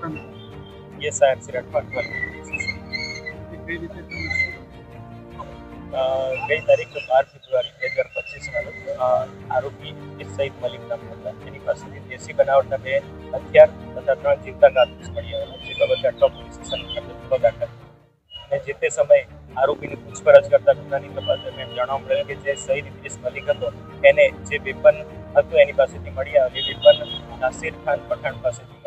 SI RC Rathwa અઠવાલ કઈ રીતે ગઈ તારીખ બાર ફેબ્રુઆરી બે હજાર પચીસના આરોપી સઈદ મલિક નામ હતા. એની પાસેથી દેશી બનાવટના બે હથિયાર તથા ત્રણ જીવતા કારતૂસ મળી આવેલા જે બાબતે અઠવા પોલીસ સ્ટેશન ખાતે ગુનો દાખલ અને જે તે સમયે આરોપીની પૂછપરછ કરતા ગુનાની તપાસ દરમિયાન જાણવા મળેલ કે જે સઈદ ઇદ્રીસ મલિક હતો એને જે વેપન હતું એની પાસેથી મળી આવેલ વેપન નાસિર ખાન પઠાણ પાસેથી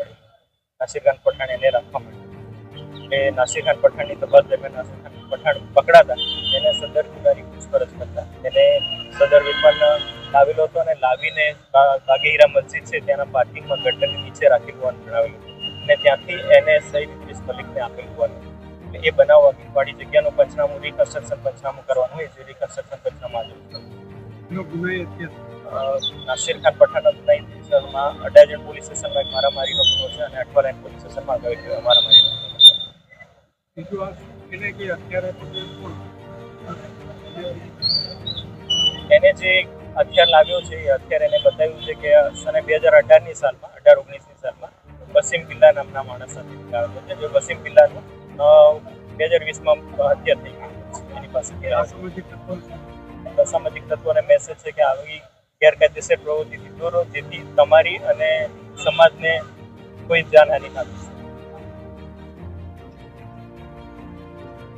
મળી નાસિર ખાન પઠાણ એને રાખવા મળ્યું એ નાસિરખાન પઠાણની તપાસ દરમિયાન નાસિરખાન પઠાણ પકડાતા એને સદર ગુનાની પૂછપરછ કરતા. એને સદર વિભાગમાં લાવેલો હતો અને લાવીને બાગેહીરા મસ્જિદ છે ત્યાંના પાર્કિંગમાં ગટરની નીચે રાખેલું હોવાનું જણાવેલું અને ત્યાંથી એને સઈદ ઇદ્રીસ મલિકને આપેલું હોવાનું એટલે એ બનાવ વાળી જગ્યાનું પંચનામું રિકન્સ્ટ્રક્શન પંચનામું કરવાનું હોય જે રિકન્સ્ટ્રક્શન પંચનામું આજે નાસિર ખાન પઠાણ ગુનાહિત વિસ્તારમાં અડાજણ પોલીસ સ્ટેશનમાં એક મારામારીનો ગુનો છે અને અઠવાલાઈન પોલીસ સ્ટેશનમાં ગયો મારામારીનો ગુનો છે. બીજું વાત એને કે અત્યારે એને જે હથિયાર લાવ્યો છે એ હથિયાર એને બતાવ્યું છે કે સને બે હજાર અઢારની સાલમાં અઢાર ઓગણીસની સાલમાં વસીમ પિલ્લા નામના માણસ સાથે લાવેલો છે જે વસીમ પિલ્લાનું બે હજાર વીસમાં હત્યા થઈ ગઈ એની પાસે સામાજિક અસામાજિક તત્વોને મેસેજ છે કે આવી ગેરકાયદેસર પ્રવૃત્તિથી દૂર જેથી તમારી અને સમાજને કોઈ જાનહાનિ ના થાય